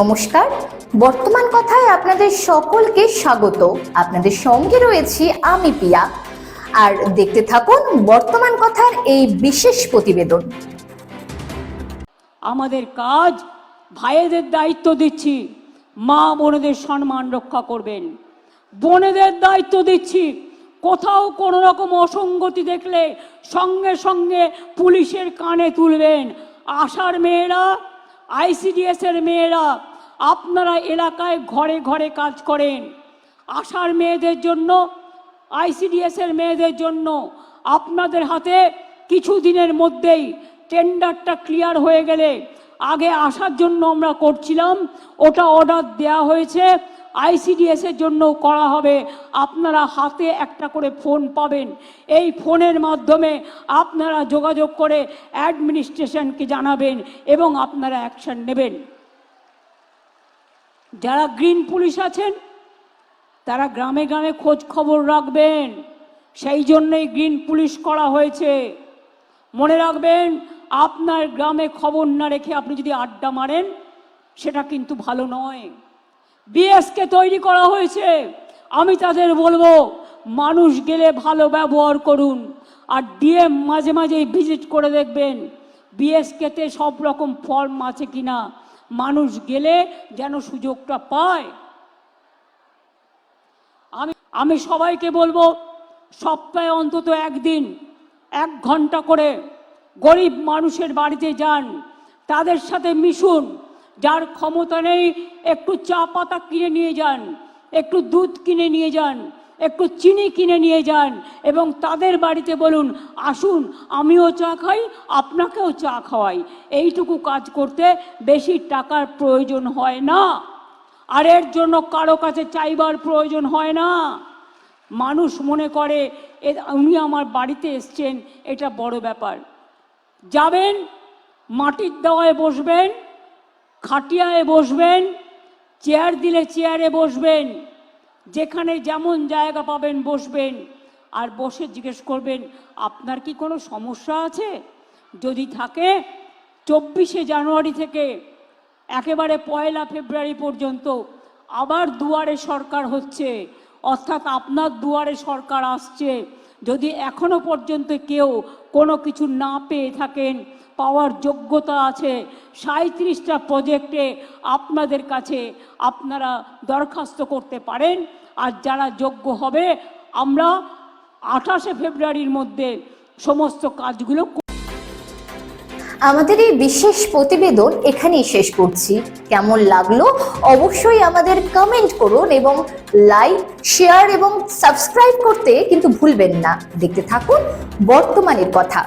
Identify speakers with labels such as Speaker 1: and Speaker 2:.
Speaker 1: নমস্কার। বর্তমান কথায় আপনাদের সকলকে স্বাগত। আপনাদের সঙ্গে রয়েছি আমি পিয়া। আর দেখতে থাকুন বর্তমান কথার এই বিশেষ প্রতিবেদন।
Speaker 2: আমাদের কাজ ভাইয়েদের দায়িত্ব দিচ্ছি। মা বোনেদের সম্মান রক্ষা করবেন। বোনেদের দায়িত্ব দিচ্ছি। কোথাও কোনো রকম অসঙ্গতি দেখলে সঙ্গে সঙ্গে পুলিশের কানে তুলবেন। আশার মেয়েরা আইসিডিএস এর মেয়েরা, আপনারা এলাকায় ঘরে ঘরে কাজ করেন। আশার মেয়েদের জন্য আইসিডিএসের মেয়েদের জন্য আপনাদের হাতে কিছু দিনের মধ্যেই টেন্ডারটা ক্লিয়ার হয়ে গেলে, আগে আসার জন্য আমরা করছিলাম, ওটা অর্ডার দেয়া হয়েছে। আইসিডিএস এর জন্য করা হবে। আপনারা হাতে একটা করে ফোন পাবেন। এই ফোনের মাধ্যমে আপনারা যোগাযোগ করে অ্যাডমিনিস্ট্রেশনকে জানাবেন এবং আপনারা অ্যাকশন নেবেন। যারা গ্রিন পুলিশ আছেন, তারা গ্রামে গ্রামে খোঁজ খবর রাখবেন। সেই জন্যই গ্রিন পুলিশ করা হয়েছে। মনে রাখবেন, আপনার গ্রামে খবর না রেখে আপনি যদি আড্ডা মারেন, সেটা কিন্তু ভালো নয়। বিএসকে তৈরি করা হয়েছে। আমি তাদের বলব, মানুষ গেলে ভালো ব্যবহার করুন। আর ডিএম মাঝে মাঝেই ভিজিট করে দেখবেন বিএসকেতে সব রকম ফর্ম আছে কিনা। মানুষ গেলে যেন সুযোগটা পায়। আমি আমি সবাইকে বলব, সপ্তাহে অন্তত একদিন, এক ঘণ্টা করে গরিব মানুষের বাড়িতে যান। তাদের সাথে মিশুন। যার ক্ষমতা নেই, একটু চা পাতা কিনে নিয়ে যান, একটু দুধ কিনে নিয়ে যান, একটু চিনি কিনে নিয়ে যান এবং তাদের বাড়িতে বলুন, আসুন, আমিও চা খাই, আপনাকেও চা খাওয়াই। এইটুকু কাজ করতে বেশি টাকার প্রয়োজন হয় না। আর এর জন্য কারও কাছে চাইবার প্রয়োজন হয় না। মানুষ মনে করে উনি আমার বাড়িতে এসছেন, এটা বড় ব্যাপার। যাবেন, মাটির দেওয়ায় বসবেন খাটিয়ায় বসবেন, চেয়ার দিলে চেয়ারে বসবেন, যেখানে যেমন জায়গা পাবেন বসবেন। আর বসে জিজ্ঞেস করবেন, আপনার কি কোনো সমস্যা আছে? যদি থাকে, চব্বিশে জানুয়ারি থেকে একেবারে পয়লা ফেব্রুয়ারি পর্যন্ত আবার দুয়ারে সরকার হচ্ছে। অর্থাৎ আপনার দুয়ারে সরকার আসছে। যদি এখনও পর্যন্ত কেউ কোনো কিছু না পেয়ে থাকেন পাওয়ার যোগ্যতা আছে সাঁত্রিশটা প্রজেক্টে আপনাদের কাছে আপনারা দরখাস্ত করতে পারেন। আর যারা যোগ্য হবে, আমরা আঠাশে ফেব্রুয়ারির মধ্যে সমস্ত কাজগুলো
Speaker 1: আমাদের এই বিশেষ প্রতিবেদন এখানেই শেষ করছি। কেমন লাগল অবশ্যই আমাদের কমেন্ট করুন এবং লাইক শেয়ার এবং সাবস্ক্রাইব করতে কিন্তু ভুলবেন না। দেখতে থাকুন বর্তমানের কথা।